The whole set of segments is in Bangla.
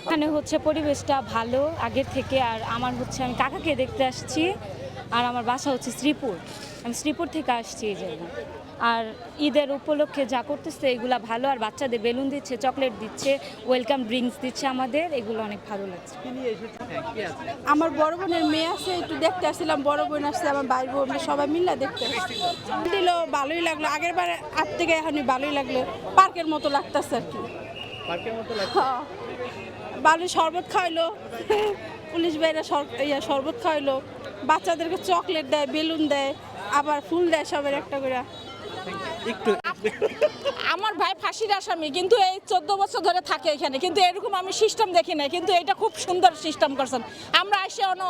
এখানে হচ্ছে পরিবেশটা ভালো, আগের থেকে, আর আমার হচ্ছে আমি কাকাকে দেখতে আসছি, আর আমার বাসা হচ্ছে শ্রীপুর। আমি শ্রীপুর থেকে আসছি এই জন্য আর ঈদের উপলক্ষে যা করতেছে এগুলা ভালো। আর বাচ্চাদের বেলুন দিচ্ছে চকলেট দিচ্ছে ওয়েলকাম ড্রিঙ্কস দিচ্ছে আমাদের। এগুলো অনেক ভালো লাগছে। আমার বড় বোনের মেয়ে আছে একটু দেখতে আসছিলাম। বড় বোন আসছে আমার ভাই বোন সবাই মিলে দেখতে দিল ভালোই লাগল। আগের বারে আট থেকে এখন ভালোই লাগল। পার্কের মতো লাগতেছে আর কি। পার্কের মতো হ্যাঁ। ভালো শরবত খাওয়াইলো। পুলিশ ভাইরা সর- ইয়া শরবত খাওয়াইলো। বাচ্চাদেরকে চকলেট দেয় বেলুন দেয় আবার ফুল দেয় সবের একটা করে। একটু আমার ভাই ফাঁসির আসামি কিন্তু এই চোদ্দ বছর ধরে থাকে এখানে। কিন্তু এরকম আমি সিস্টেম দেখি না কিন্তু এটা খুব সুন্দর সিস্টেম করছেন। আমরা এসে অন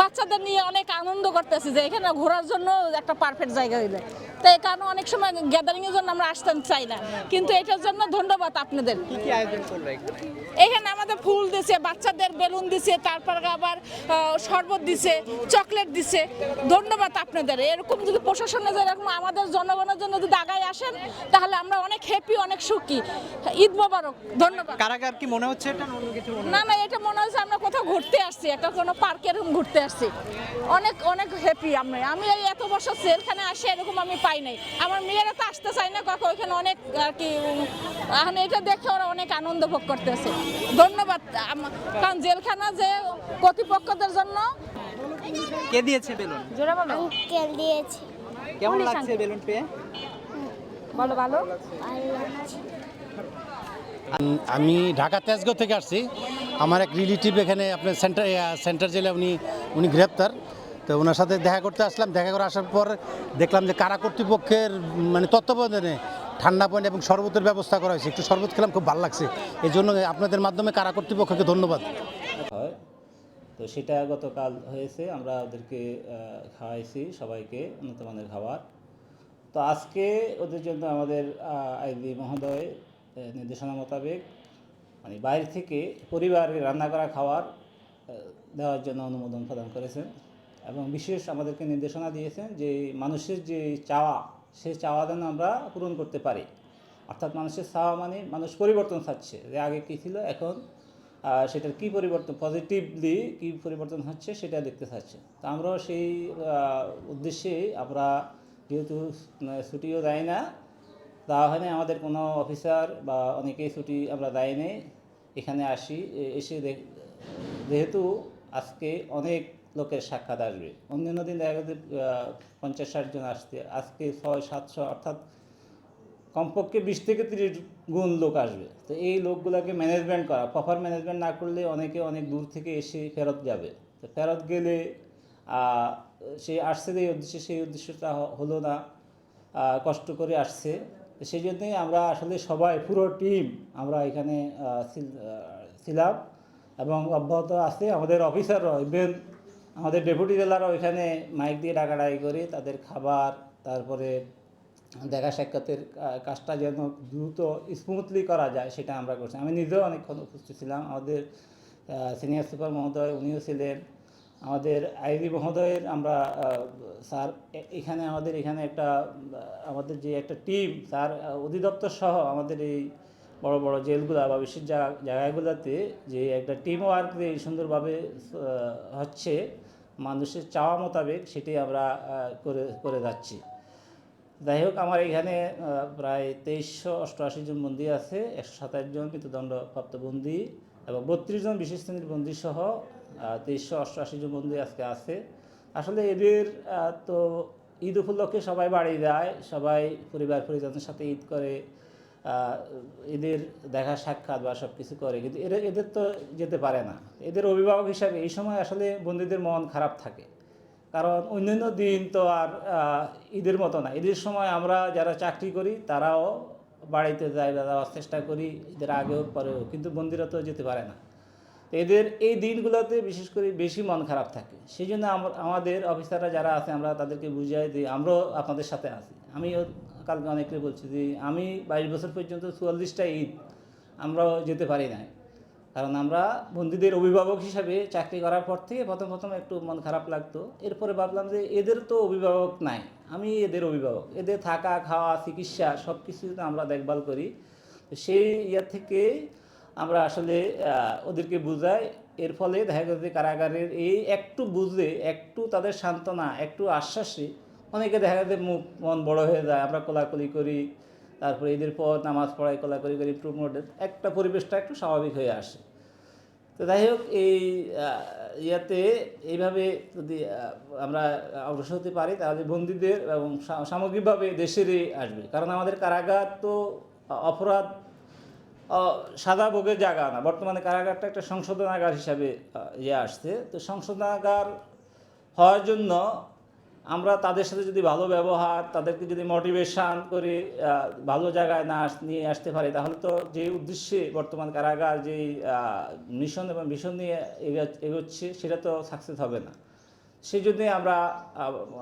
বাচ্চাদের নিয়ে অনেক আনন্দ করতেছি যে এখানে ঘোরার জন্য একটা পারফেক্ট জায়গা হইলে। তো এই কারণে অনেক সময় গ্যাদারিংয়ের জন্য আমরা আসতে চাই না। কিন্তু এটার জন্য ধন্যবাদ আপনাদের। এখানে? আমাদের ফুল দিছে বাচ্চাদের বেলুন দিছে তারপর আবার শরবত দিছে চকলেট দিছে। ধন্যবাদ আপনাদের। এরকম যদি প্রশাসনে যেরকম আমাদের জনগণের জন্য যদি আগায় আসেন তাহলে আমরা অনেক হ্যাপি অনেক সুখী। ঈদ মোবারক ধন্যবাদ। কারাগার কি মনে হচ্ছে এটা কিছু মনে না না এটা মনে হচ্ছে আমরা কোথাও ঘুরতে আসছি একটা কোনো পার্কে এরকম ঘুরতে আসছি। অনেক অনেক হ্যাপি আমি আমি এই এত বছর জেলখানে আসি এরকম আমি পাই নাই। আমার মেয়েরা তো আসতে চাই না কাকু ওইখানে অনেক আর কি এখন এটা দেখে ওরা অনেক আনন্দ ভোগ করতেছে। ধন্যবাদ কারণ জেলখানা যে কর্তৃপক্ষদের জন্য কে দিয়েছে বেলুন? জোরে বলো আঙ্কেল দিয়েছে। কেমন লাগছে বেলুন পেয়ে? বলো ভালো ভালো লাগছে আম- আমি ঢাকা তেজগাঁও থেকে আসছি। আমার এক রিলেটিভ এখানে আপনার সেন্টার সেন্টার জেলে উনি উনি গ্রেপ্তার। তো ওনার সাথে দেখা করতে আসলাম। দেখা করে আসার পর দেখলাম যে কারা কর্তৃপক্ষের মানে তত্ত্বাবধানে ঠান্ডা পানি এবং শরবতের ব্যবস্থা করা হয়েছে। একটু শরবত খেলাম খুব ভালো লাগছে। এই জন্য আপনাদের মাধ্যমে কারা কর্তৃপক্ষকে ধন্যবাদ। হয়। তো সেটা গতকাল হয়েছে। আমরা ওদেরকে খাওয়াইছি সবাইকে উন্নত মানের খাবার। তো আজকে ওদের জন্য আমাদের আইবি মহোদয় নির্দেশনা মোতাবেক মানে বাইরে থেকে পরিবারের রান্না করা খাওয়ার দেওয়ার জন্য অনুমোদন প্রদান করেছেন এবং বিশেষ আমাদেরকে নির্দেশনা দিয়েছেন যে মানুষের যে চাওয়া, সে চাওয়া যেন আমরা পূরণ করতে পারি। অর্থাৎ মানুষের চাওয়া মানে মানুষ পরিবর্তন চাচ্ছে যে আগে কী ছিল, এখন সেটার কি পরিবর্তন পজিটিভলি কি পরিবর্তন হচ্ছে সেটা দেখতে চাচ্ছে। তো আমরাও সেই উদ্দেশ্যে আমরা যেহেতু ছুটিও দেয় না দেওয়া হয় না আমাদের কোনো অফিসার বা অনেকেই ছুটি আমরা দেয় নেই। এখানে আসি এসে যেহেতু আজকে অনেক লোকের সাক্ষাৎ আসবে। অন্যান্য দিন দেখা গেছে পঞ্চাশ ষাট জন আসছে। আজকে ছয়, সাতশো, অর্থাৎ কমপক্ষে বিশ থেকে তিরিশ গুণ লোক আসবে। তো এই লোকগুলোকে ম্যানেজমেন্ট করা প্রপার ম্যানেজমেন্ট না করলে অনেকে অনেক দূর থেকে এসে ফেরত যাবে। তো ফেরত গেলে সে আসছে যে উদ্দেশ্যে, সেই উদ্দেশ্যটা হলো না। কষ্ট করে আসছে। সেই জন্যই আমরা আসলে সবাই, পুরো টিম আমরা এখানে ছিলাম এবং অব্যাহত আছে। আমাদের অফিসাররাও ইভেন আমাদের ডেপুটি জেলারও এখানে মাইক দিয়ে ডাকাডাকি করে তাদের খাবার, তারপরে দেখা সাক্ষাতের কাজটা যেন দ্রুত স্মুথলি করা যায়, সেটা আমরা করছি। আমি নিজেও অনেকক্ষণ উপস্থিত ছিলাম। আমাদের সিনিয়র সুপার মহোদয়, উনিও ছিলেন। আমাদের আইবি মহোদয়ের আমরা স্যার এখানে আমাদের, এখানে একটা আমাদের যে একটা টিম, স্যার অধিদপ্তর সহ আমাদের এই বড় বড় জেলগুলা বা বিশেষ জায়গা- জায়গাগুলোতে যে একটা টিম ওয়ার্ক যে সুন্দরভাবে হচ্ছে, মানুষের চাওয়া মোতাবেক সেটি আমরা করে করে যাচ্ছি। যাই হোক, আমার এখানে প্রায় তেইশশো অষ্টআশি জন বন্দী আছে, একশো সাতাশ জন মৃত্যুদণ্ডপ্রাপ্ত বন্দী এবং বত্রিশ জন বিশেষ শ্রেণির বন্দী সহ তেইশশো অষ্টআশি জন বন্দী আজকে আছে। আসলে এদের তো ঈদ উপলক্ষে সবাই বাড়ি যায়, সবাই পরিবার পরিজনের সাথে ঈদ করে এদের দেখা সাক্ষাৎ বা সব কিছু করে, কিন্তু এদের এদের তো যেতে পারে না। এদের অভিভাবক হিসাবে এই সময় আসলে বন্দীদের মন খারাপ থাকে। কারণ অন্যান্য দিন তো আর ঈদের মতো না। ঈদের সময় আমরা যারা চাকরি করি, তারাও বাড়িতে যাই বা যাওয়ার চেষ্টা করি, ঈদের আগেও পরেও, কিন্তু বন্দিরা তো যেতে পারে না। এদের এই দিনগুলোতে বিশেষ করে বেশি মন খারাপ থাকে। সেই জন্য আম- আমাদের অফিসাররা যারা আছে, আমরা তাদেরকে বুঝাই দিই আমরাও আপনাদের সাথে আছি। আমিও কালকে অনেককে বলছি যে, আমি বাইশ বছর পর্যন্ত চুয়াল্লিশটা ঈদ, আমরাও যেতে পারি নাই। কারণ আমরা বন্ধুদের অভিভাবক হিসাবে চাকরি করার পর থেকে প্রথম প্রথম একটু মন খারাপ লাগতো। এরপরে ভাবলাম যে, এদের তো অভিভাবক নাই। আমি এদের অভিভাবক। এদের থাকা, খাওয়া, চিকিৎসা সব কিছু আমরা দেখভাল করি। সেই ইয়ে থেকে আমরা আসলে ওদেরকে বুঝাই। এর ফলে দেখা গেছে কারাগারের এই একটু বুঝলে একটু তাদের সান্ত্বনা, একটু আশ্বাসে অনেকে দেখা যাচ্ছে মুখ মন বড় হয়ে যায়। আমরা কোলাকুলি করি, তারপরে ঈদের পর নামাজ পড়াই, কোলাকুলি করি প্রমোটেড একটা পরিবেশটা একটু স্বাভাবিক হয়ে আসে। তো যাই হোক, এই ইয়াতে এইভাবে যদি আমরা অগ্রসর হতে পারি, তাহলে বন্দীদের এবং সামগ্রিকভাবে দেশেরই আসবে। কারণ আমাদের কারাগার তো অপরাধ সাদা ভোগের জায়গা না। বর্তমানে কারাগারটা একটা সংশোধনাগার হিসাবে ইয়ে আসছে। তো সংশোধনাগার হওয়ার জন্য আমরা তাদের সাথে যদি ভালো ব্যবহার, তাদেরকে যদি মোটিভেশন করে ভালো জায়গায় না নিয়ে আসতে পারি, তাহলে তো যে উদ্দেশ্যে বর্তমান কারাগার যেই মিশন এবং মিশন নিয়ে এগো- এগোচ্ছে, সেটা তো সাকসেস হবে না। সেই জন্যে আমরা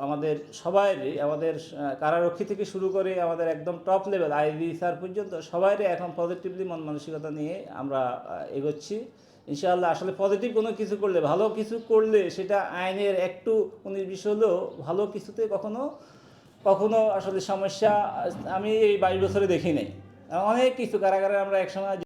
আমাদের সবাইরই আমাদের কারারক্ষী থেকে শুরু করে আমাদের একদম টপ লেভেল আইবি স্যার পর্যন্ত সবাইরই এখন পজিটিভলি মন মানসিকতা নিয়ে আমরা এগোচ্ছি। ইনশাআল্লাহ আসলে পজিটিভ কোনো কিছু করলে, ভালো কিছু করলে সেটা আইনের একটু উনিশ হলেও ভালো কিছুতে কখনো কখনো আসলে সমস্যা আমি এই বাইশ বছরে দেখি নাই। অনেক কিছু কারাগারে আমরা একসময়